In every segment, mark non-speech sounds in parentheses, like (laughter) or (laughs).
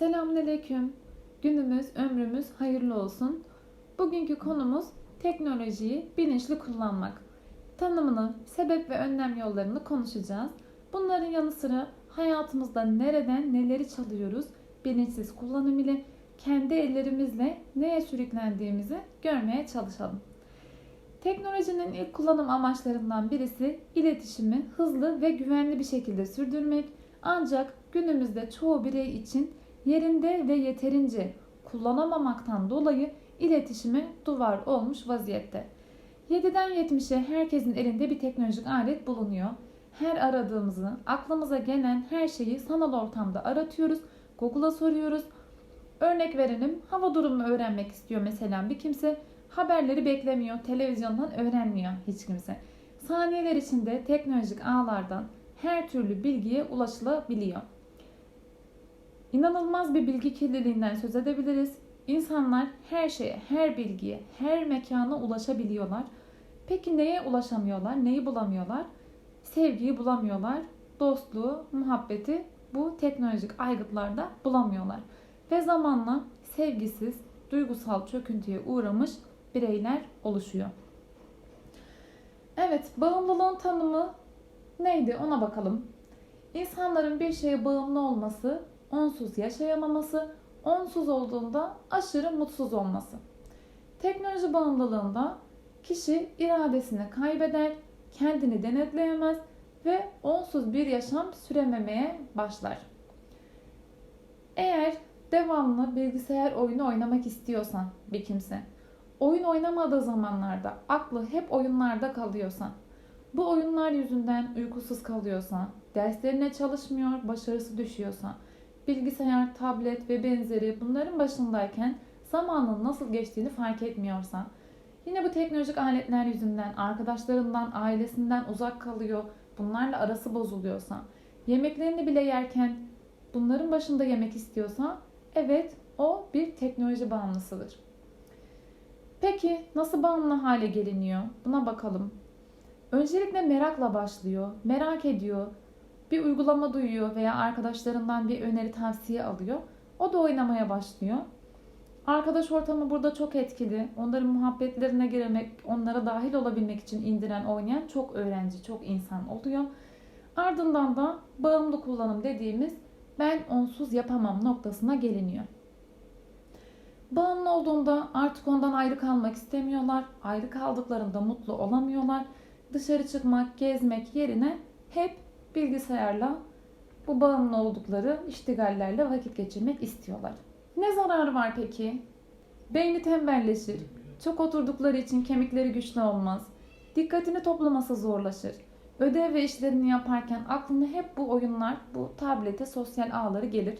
Selamünaleyküm. Günümüz, ömrümüz hayırlı olsun. Bugünkü konumuz teknolojiyi bilinçli kullanmak. Tanımını, sebep ve önlem yollarını konuşacağız. Bunların yanı sıra hayatımızda nereden neleri çalıyoruz, bilinçsiz kullanım ile kendi ellerimizle neye sürüklendiğimizi görmeye çalışalım. Teknolojinin ilk kullanım amaçlarından birisi iletişimi hızlı ve güvenli bir şekilde sürdürmek. Ancak günümüzde çoğu birey için yerinde ve yeterince kullanamamaktan dolayı iletişime duvar olmuş vaziyette. 7'den 70'e herkesin elinde bir teknolojik alet bulunuyor. Her aradığımızı, aklımıza gelen her şeyi sanal ortamda aratıyoruz, Google'a soruyoruz. Örnek verelim, hava durumu öğrenmek istiyor mesela bir kimse. Haberleri beklemiyor, televizyondan öğrenmiyor hiç kimse. Saniyeler içinde teknolojik ağlardan her türlü bilgiye ulaşılabiliyor. İnanılmaz bir bilgi kirliliğinden söz edebiliriz. İnsanlar her şeye, her bilgiye, her mekana ulaşabiliyorlar. Peki neye ulaşamıyorlar? Neyi bulamıyorlar? Sevgiyi bulamıyorlar. Dostluğu, muhabbeti bu teknolojik aygıtlarda bulamıyorlar. Ve zamanla sevgisiz, duygusal çöküntüye uğramış bireyler oluşuyor. Evet, bağımlılığın tanımı neydi ona bakalım. İnsanların bir şeye bağımlı olması, onsuz yaşayamaması, onsuz olduğunda aşırı mutsuz olması. Teknoloji bağımlılığında kişi iradesini kaybeder, kendini denetleyemez ve onsuz bir yaşam sürememeye başlar. Eğer devamlı bilgisayar oyunu oynamak istiyorsan bir kimse, oyun oynamadığı zamanlarda aklı hep oyunlarda kalıyorsa, bu oyunlar yüzünden uykusuz kalıyorsa, derslerine çalışmıyor, başarısı düşüyorsa, bilgisayar, tablet ve benzeri bunların başındayken zamanın nasıl geçtiğini fark etmiyorsa, yine bu teknolojik aletler yüzünden arkadaşlarından, ailesinden uzak kalıyor, bunlarla arası bozuluyorsa, yemeklerini bile yerken bunların başında yemek istiyorsa, evet o bir teknoloji bağımlısıdır. Peki nasıl bağımlı hale geliniyor? Buna bakalım. Öncelikle merakla başlıyor, merak ediyor, bir uygulama duyuyor veya arkadaşlarından bir öneri tavsiye alıyor. O da oynamaya başlıyor. Arkadaş ortamı burada çok etkili. Onların muhabbetlerine girmek, onlara dahil olabilmek için indiren, oynayan çok öğrenci, çok insan oluyor. Ardından da bağımlı kullanım dediğimiz ben onsuz yapamam noktasına geliniyor. Bağımlı olduğunda artık ondan ayrı kalmak istemiyorlar. Ayrı kaldıklarında mutlu olamıyorlar. Dışarı çıkmak, gezmek yerine hep bilgisayarla bu bağımlı oldukları iştigallerle vakit geçirmek istiyorlar. Ne zararı var peki? Beyni tembelleşir. Çok oturdukları için kemikleri güçlü olmaz. Dikkatini toplaması zorlaşır. Ödev ve işlerini yaparken aklına hep bu oyunlar, bu tablete, sosyal ağları gelir.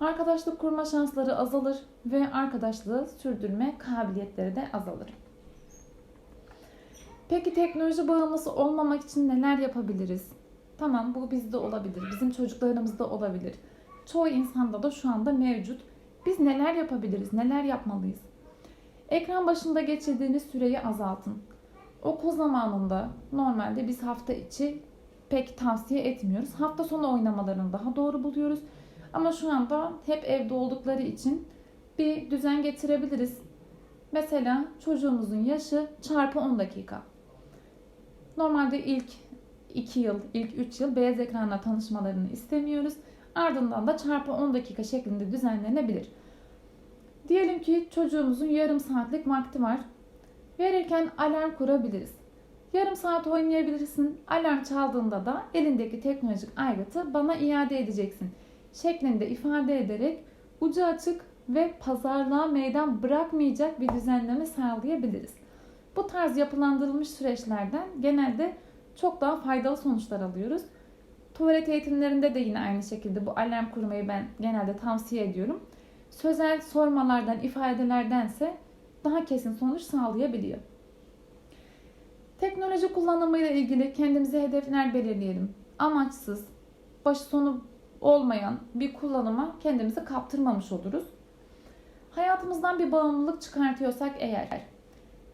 Arkadaşlık kurma şansları azalır ve arkadaşlığı sürdürme kabiliyetleri de azalır. Peki teknoloji bağımlısı olmamak için neler yapabiliriz? Tamam bu bizde olabilir, bizim çocuklarımızda olabilir. Çoğu insanda da şu anda mevcut. Biz neler yapabiliriz, neler yapmalıyız? Ekran başında geçirdiğiniz süreyi azaltın. Okul zamanında normalde biz hafta içi pek tavsiye etmiyoruz. Hafta sonu oynamalarını daha doğru buluyoruz. Ama şu anda hep evde oldukları için bir düzen getirebiliriz. Mesela çocuğumuzun yaşı çarpı 10 dakika. Normalde ilk 2 yıl, ilk 3 yıl beyaz ekranla tanışmalarını istemiyoruz. Ardından da çarpı 10 dakika şeklinde düzenlenebilir. Diyelim ki çocuğumuzun yarım saatlik vakti var. Verirken alarm kurabiliriz. Yarım saat oynayabilirsin. Alarm çaldığında da elindeki teknolojik aygıtı bana iade edeceksin şeklinde ifade ederek ucu açık ve pazarlığa meydan bırakmayacak bir düzenleme sağlayabiliriz. Bu tarz yapılandırılmış süreçlerden genelde çok daha faydalı sonuçlar alıyoruz. Tuvalet eğitimlerinde de yine aynı şekilde bu alarm kurmayı ben genelde tavsiye ediyorum. Sözel sormalardan, ifadelerdense daha kesin sonuç sağlayabiliyor. Teknoloji kullanımıyla ilgili kendimize hedefler belirleyelim. Amaçsız, başı sonu olmayan bir kullanıma kendimizi kaptırmamış oluruz. Hayatımızdan bir bağımlılık çıkartıyorsak eğer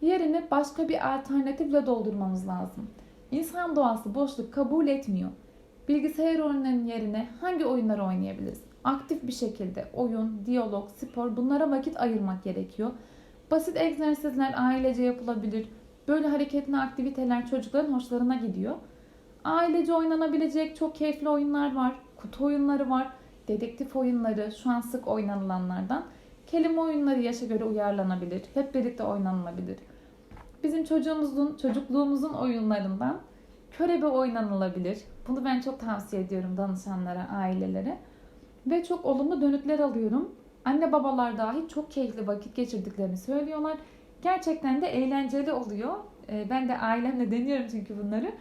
yerini başka bir alternatifle doldurmamız lazım. İnsan doğası boşluk kabul etmiyor. Bilgisayar oyunlarının yerine hangi oyunları oynayabiliriz? aktif bir şekilde oyun, diyalog, spor bunlara vakit ayırmak gerekiyor. Basit egzersizler ailece yapılabilir. Böyle hareketli aktiviteler çocukların hoşlarına gidiyor. Ailece oynanabilecek çok keyifli oyunlar var. Kutu oyunları var. Dedektif oyunları şu an sık oynanılanlardan. Kelime oyunları yaşa göre uyarlanabilir. Hep birlikte oynanılabilir. Bizim çocuğumuzun, çocukluğumuzun oyunlarından körebe oynanılabilir. Bunu ben çok tavsiye ediyorum danışanlara, ailelere. Ve çok olumlu dönütler alıyorum. Anne babalar dahi çok keyifli vakit geçirdiklerini söylüyorlar. Gerçekten de eğlenceli oluyor. Ee, Ben de ailemle (laughs) deniyorum çünkü bunları.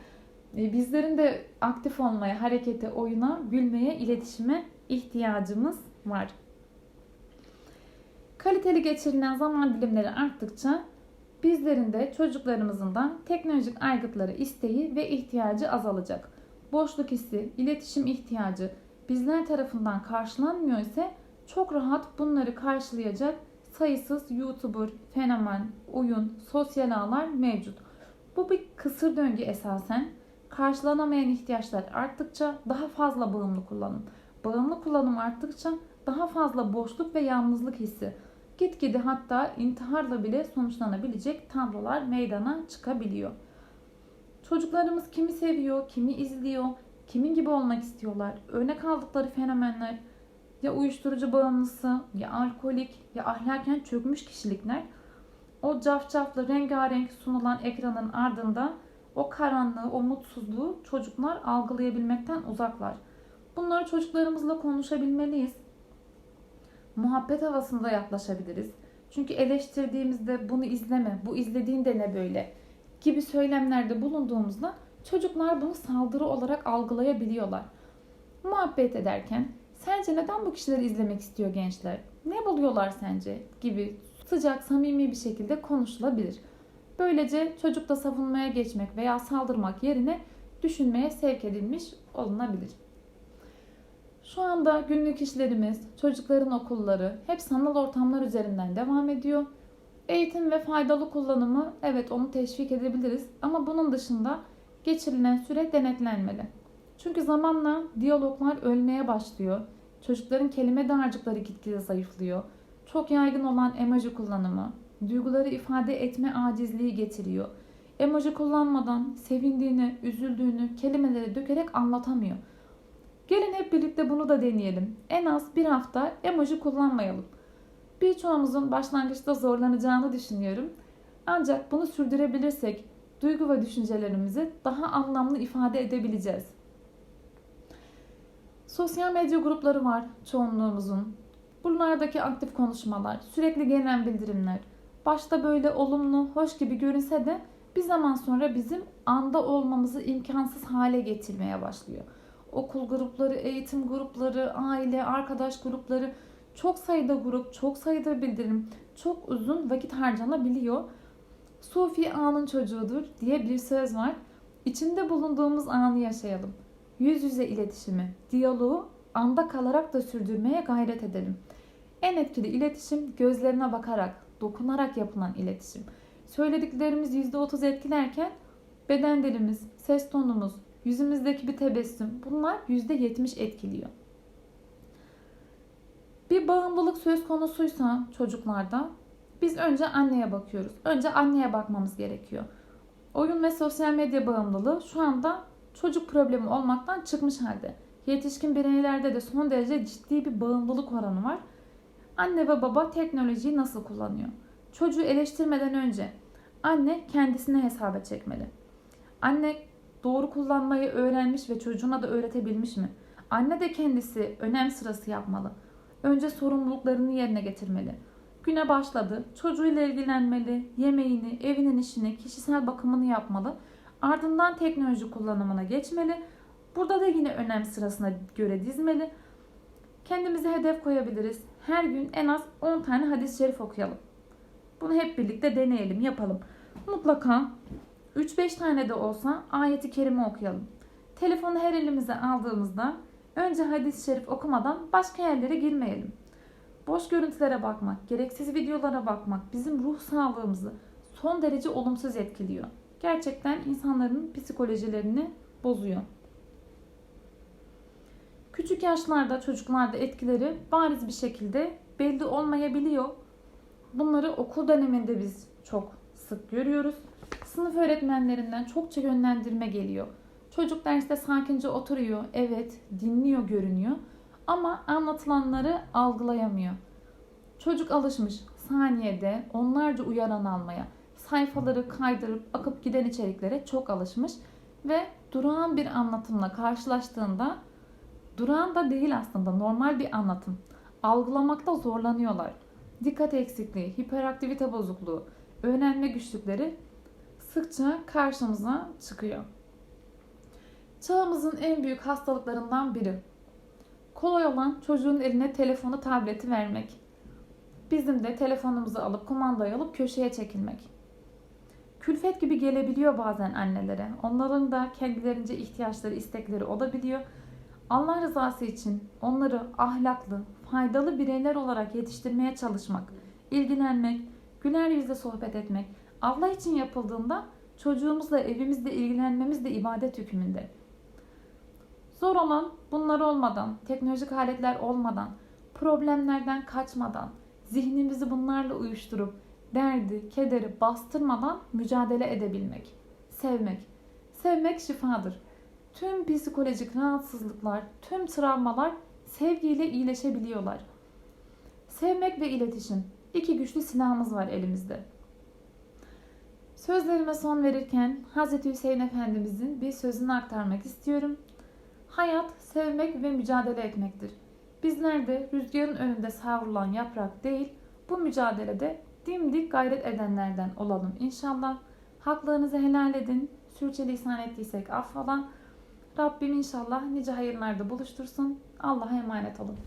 Ee, Bizlerin de aktif olmaya, harekete, oyuna, gülmeye, iletişime ihtiyacımız var. Kaliteli geçirilen zaman dilimleri arttıkça bizlerin de çocuklarımızın da teknolojik aygıtları isteği ve ihtiyacı azalacak. Boşluk hissi, iletişim ihtiyacı bizler tarafından karşılanmıyor ise çok rahat bunları karşılayacak sayısız YouTuber, fenomen, oyun, sosyal ağlar mevcut. Bu bir kısır döngü esasen. Karşılanamayan ihtiyaçlar arttıkça daha fazla bağımlı kullanım. Bağımlı kullanım arttıkça daha fazla boşluk ve yalnızlık hissi. Gitgide hatta intiharla bile sonuçlanabilecek tablolar meydana çıkabiliyor. Çocuklarımız kimi seviyor, kimi izliyor, kimin gibi olmak istiyorlar. Örnek aldıkları fenomenler ya uyuşturucu bağımlısı, ya alkolik, ya ahlaken çökmüş kişilikler. O cafcaflı rengarenk sunulan ekranın ardında o karanlığı, o mutsuzluğu çocuklar algılayabilmekten uzaklar. Bunları çocuklarımızla konuşabilmeliyiz. Muhabbet havasında yaklaşabiliriz. Çünkü eleştirdiğimizde bunu izleme, bu izlediğin de ne böyle gibi söylemlerde bulunduğumuzda çocuklar bunu saldırı olarak algılayabiliyorlar. Muhabbet ederken sence neden bu kişileri izlemek istiyor gençler? Ne buluyorlar sence? gibi sıcak, samimi bir şekilde konuşulabilir. Böylece çocuk da savunmaya geçmek veya saldırmak yerine düşünmeye sevk edilmiş olunabilir. Şu anda günlük işlerimiz, çocukların okulları hep sanal ortamlar üzerinden devam ediyor. Eğitim ve faydalı kullanımı evet onu teşvik edebiliriz ama bunun dışında geçirilen süre denetlenmeli. Çünkü zamanla diyaloglar ölmeye başlıyor. Çocukların kelime dağarcıkları gitgide zayıflıyor. Çok yaygın olan emoji kullanımı, duyguları ifade etme acizliği getiriyor. Emoji kullanmadan sevindiğini, üzüldüğünü kelimeleri dökerek anlatamıyor. Gelin hep birlikte bunu da deneyelim. En az bir hafta emoji kullanmayalım. Birçoğumuzun başlangıçta zorlanacağını düşünüyorum. Ancak bunu sürdürebilirsek duygu ve düşüncelerimizi daha anlamlı ifade edebileceğiz. Sosyal medya grupları var çoğunluğumuzun. Bunlardaki aktif konuşmalar, sürekli gelen bildirimler, başta böyle olumlu, hoş gibi görünse de bir zaman sonra bizim anda olmamızı imkansız hale getirmeye başlıyor. Okul grupları, eğitim grupları, aile, arkadaş grupları, çok sayıda grup, çok sayıda bildirim, çok uzun vakit harcanabiliyor. Sufi anın çocuğudur diye bir söz var. İçinde bulunduğumuz anı yaşayalım. Yüz yüze iletişimi, diyaloğu anda kalarak da sürdürmeye gayret edelim. En etkili iletişim gözlerine bakarak, dokunarak yapılan iletişim. Söylediklerimiz %30 etkilerken beden dilimiz, ses tonumuz, yüzümüzdeki bir tebessüm bunlar %70 etkiliyor. Bir bağımlılık söz konusuysa çocuklarda biz önce anneye bakıyoruz. Önce anneye bakmamız gerekiyor. Oyun ve sosyal medya bağımlılığı şu anda çocuk problemi olmaktan çıkmış halde. Yetişkin bireylerde de son derece ciddi bir bağımlılık oranı var. Anne ve baba teknolojiyi nasıl kullanıyor? Çocuğu eleştirmeden önce anne kendisine hesaba çekmeli. Anne doğru kullanmayı öğrenmiş ve çocuğuna da öğretebilmiş mi? Anne de kendisi önem sırası yapmalı. Önce sorumluluklarını yerine getirmeli. Güne başladı. Çocuğuyla ilgilenmeli. Yemeğini, evinin işini, kişisel bakımını yapmalı. Ardından teknoloji kullanımına geçmeli. Burada da yine önem sırasına göre dizmeli. Kendimize hedef koyabiliriz. Her gün en az 10 tane hadis-i şerif okuyalım. Bunu hep birlikte deneyelim, yapalım. Mutlaka 3-5 tane de olsa ayeti kerime okuyalım. Telefonu her elimize aldığımızda önce hadis-i şerif okumadan başka yerlere girmeyelim. Boş görüntülere bakmak, gereksiz videolara bakmak bizim ruh sağlığımızı son derece olumsuz etkiliyor. Gerçekten insanların psikolojilerini bozuyor. Küçük yaşlarda çocuklarda etkileri bariz bir şekilde belli olmayabiliyor. Bunları okul döneminde biz çok sık görüyoruz. Sınıf öğretmenlerinden çokça yönlendirme geliyor. Çocuk derste sakince oturuyor, evet dinliyor görünüyor ama anlatılanları algılayamıyor. Çocuk alışmış saniyede onlarca uyaran almaya, sayfaları kaydırıp akıp giden içeriklere çok alışmış ve durağan bir anlatımla karşılaştığında durağan da değil aslında normal bir anlatım. Algılamakta zorlanıyorlar. Dikkat eksikliği, hiperaktivite bozukluğu, öğrenme güçlükleri sıkça karşımıza çıkıyor. Çağımızın en büyük hastalıklarından biri. Kolay olan çocuğun eline telefonu, tableti vermek. Bizim de telefonumuzu alıp kumandayı alıp köşeye çekilmek. Külfet gibi gelebiliyor bazen annelere. Onların da kendilerince ihtiyaçları, istekleri olabiliyor. Allah rızası için onları ahlaklı, faydalı bireyler olarak yetiştirmeye çalışmak, ilgilenmek, güler yüzle sohbet etmek, Allah için yapıldığında çocuğumuzla, evimizle ilgilenmemiz de ibadet hükmünde. Zor olan bunlar olmadan, teknolojik aletler olmadan, problemlerden kaçmadan, zihnimizi bunlarla uyuşturup derdi, kederi bastırmadan mücadele edebilmek. Sevmek. Sevmek şifadır. Tüm psikolojik rahatsızlıklar, tüm travmalar sevgiyle iyileşebiliyorlar. Sevmek ve iletişim. iki güçlü silahımız var elimizde. Sözlerime son verirken Hz. Hüseyin Efendimizin bir sözünü aktarmak istiyorum. Hayat sevmek ve mücadele etmektir. Bizler de rüzgarın önünde savrulan yaprak değil, bu mücadelede dimdik gayret edenlerden olalım inşallah. Haklarınızı helal edin. Sürçülisan ettiysek affola. Rabbim inşallah nice hayırlarda buluştursun. Allah'a emanet olun.